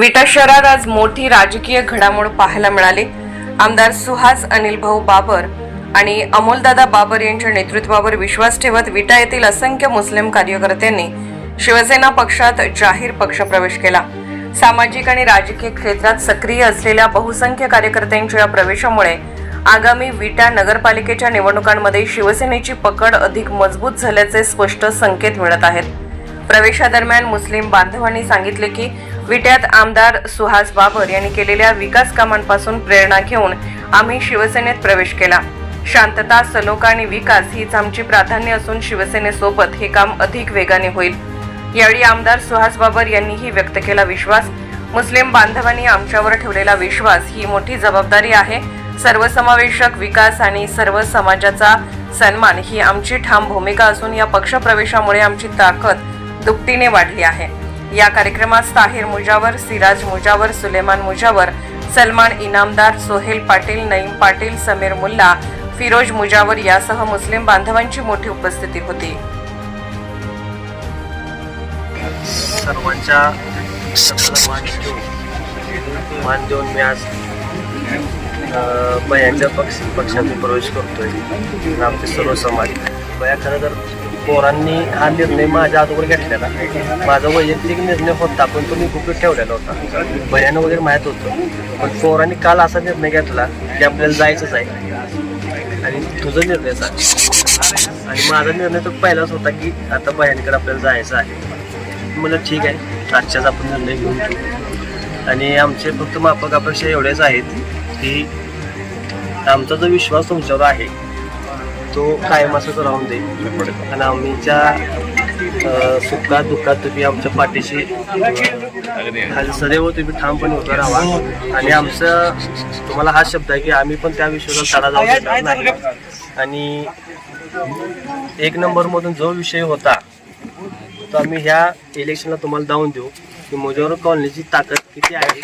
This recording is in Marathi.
विटा शहरात आज मोठी राजकीय घडामोड पाहायला मिळाली. आमदार सुहास अनिल भाऊ बाबर आणि अमोलदादा बाबर यांच्या नेतृत्वावर विश्वास ठेवत विटा येथील असंख्य मुस्लिम कार्यकर्त्यांनी शिवसेना पक्षात जाहीर पक्षप्रवेश केला. सामाजिक आणि राजकीय क्षेत्रात सक्रिय असलेल्या बहुसंख्य कार्यकर्त्यांच्या या प्रवेशामुळे आगामी विटा नगरपालिकेच्या निवडणुकांमध्ये शिवसेनेची पकड अधिक मजबूत झाल्याचे स्पष्ट संकेत मिळत आहेत. प्रवेशादरम्यान मुस्लिम बांधवांनी सांगितले की विट्यात आमदार सुहास बाबर यांनी केलेल्या विकास कामांपासून प्रेरणा घेऊन आम्ही शिवसेनेत प्रवेश केला. शांतता सलोखा आणि विकास हीच आमची प्राधान्य असून शिवसेनेसोबत हे काम अधिक वेगाने होईल. यावेळी आमदार सुहास बाबर यांनीही व्यक्त केला विश्वास. मुस्लिम बांधवांनी आमच्यावर ठेवलेला विश्वास ही मोठी जबाबदारी आहे. सर्वसमावेशक विकास आणि सर्व समाजाचा सन्मान ही आमची ठाम भूमिका असून या पक्षप्रवेशामुळे आमची ताकद दुपटीने वाढली आहे. या कार्यक्रमात ताहिर मुजावर सिराज मुजावर सुलेमान मुजावर सलमान इनामदार सोहेल पाटील नईम पाटील समीर मुल्ला फिरोज मुजावर यासह मुस्लिम बांधवांची मोठी उपस्थिती होती. सर्वांच्या मान देऊन मी आज बयांच्या पक्ष पक्षात मी प्रवेश करतोय. आमचे सर्व समाज. बया खरं तर पोरांनी हा निर्णय माझ्या अगोदर घेतलेला. माझा वैयक्तिक निर्णय होता पण तो मी गुपित ठेवलेला होता. बयानं वगैरे माहीत होतं. पण पोरांनी काल असा निर्णय घेतला की आपल्याला जायचंच आहे. आणि तुझा निर्णय सांग. आणि माझा निर्णय तर पहिलाच होता की आता भयानकडे आपल्याला जायचं आहे. मला ठीक आहे आजच्याच आपण निर्णय घेऊन ठेवू आणि आमचे फक्त माफक अपेक्षा एवढेच आहेत की आमचा जो विश्वास तुमच्यावर आहे तो कायम असंच राहून दे आणि आम्हीच्या सुखात दुःखात तुम्ही आमच्या पाठीशी खाली सदैव तुम्ही ठामपणे उभं राहा. आणि आमचं तुम्हाला हा शब्द आहे की आम्ही पण त्या विश्वासात तडा जाऊ देणार नाही. आणि एक नंबरमधून जो विषय होता तो आम्ही ह्या इलेक्शनला तुम्हाला दावून देऊ. की मुजोर कॉलनीची ताकद किती आहे?